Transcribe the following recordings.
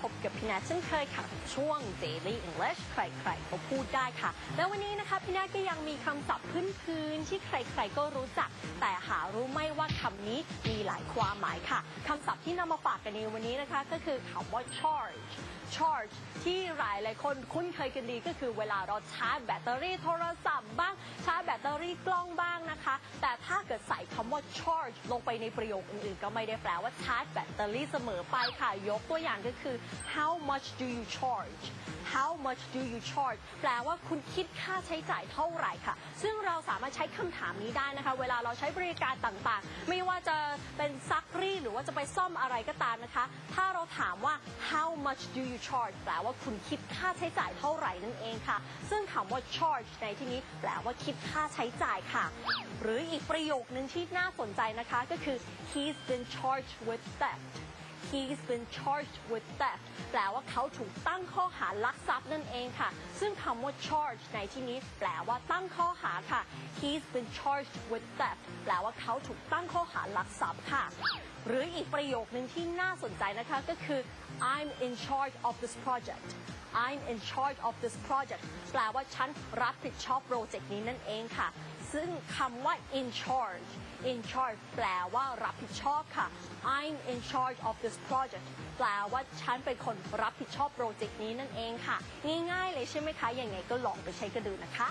พบกับพี่นัทเช่นเคยค่ะช่วง Daily English ใครๆก็พูดได้ค่ะ แล้ววันนี้นะคะพี่นัทก็ยังมีคำศัพท์พื้นๆที่ใครๆก็รู้จัก แต่หารู้ไม่ว่าคำนี้มีหลายความหมายค่ะคำศัพท์ที่นำมาฝากกันในวันนี้นะคะ ก็คือคำว่า charge charge ที่หลายหลายคนคุ้นเคยกันดีก็คือเวลาเราชาร์จแบตเตอรี่โทรศัพท์บ้างชา รีกล้องบ้างนะคะ แต่ถ้าเกิดใส่คำว่า charge ลงไปในประโยคอื่นๆ ก็ไม่ได้แปลว่าชาร์จแบตเตอรี่เสมอไปค่ะ ยกตัวอย่างก็คือ how much do you charge how much do you charge แปลว่าคุณคิดค่าใช้จ่ายเท่าไหร่ค่ะ ซึ่งเราสามารถใช้คำถามนี้ได้นะคะ เวลาเราใช้บริการต่างๆ ไม่ว่าจะเป็นซัก ว่าจะไปซ่อมอะไรก็ตามนะคะ ถ้าเราถามว่า how much do you charge แปลว่าคุณคิดค่าใช้จ่ายเท่าไหร่นั่นเองค่ะ ซึ่งคำว่า charge ในที่นี้แปลว่าคิดค่าใช้จ่ายค่ะ หรืออีกประโยคนึงที่น่าสนใจนะคะก็คือ he's been charged with theft he's been charged with theft แปลว่าเขาถูกตั้งข้อหาลักทรัพย์นั่นเองค่ะ ซึ่งคำว่า charge ในที่นี้แปลว่าตั้งข้อหาค่ะ he's been charged with theft แปลว่าเขาถูกตั้งข้อหาลักทรัพย์ค่ะ หรืออีกประโยคนึงที่น่าสนใจนะคะก็คือ I'm in charge of this project I'm in charge of this project แปลว่าฉันรับผิดชอบโปรเจกต์นี้นั่นเองค่ะ ซึ่งคำว่า in charge in charge แปลว่ารับผิดชอบค่ะ I'm in charge of this project แปลว่าฉันเป็นคนรับผิดชอบโปรเจกต์นี้นั่นเองค่ะ ง่ายๆเลยใช่ไหมคะยังไงก็ลองไปใช้กันดูนะคะ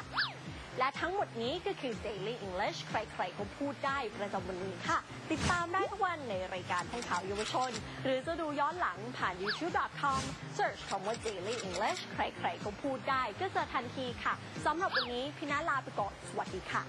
และทั้งหมดนี้ก็คือ Daily English ใครๆก็พูดได้ประจำวันนี้ค่ะ ติดตามได้ทุกวันในรายการท่องข่าวเยาวชน หรือจะดูย้อนหลังผ่าน youtube.com search คำว่า Daily English ใครๆก็พูดได้ก็เจอทันทีค่ะสำหรับวันนี้พี่นาลาไปก่อนสวัสดีค่ะ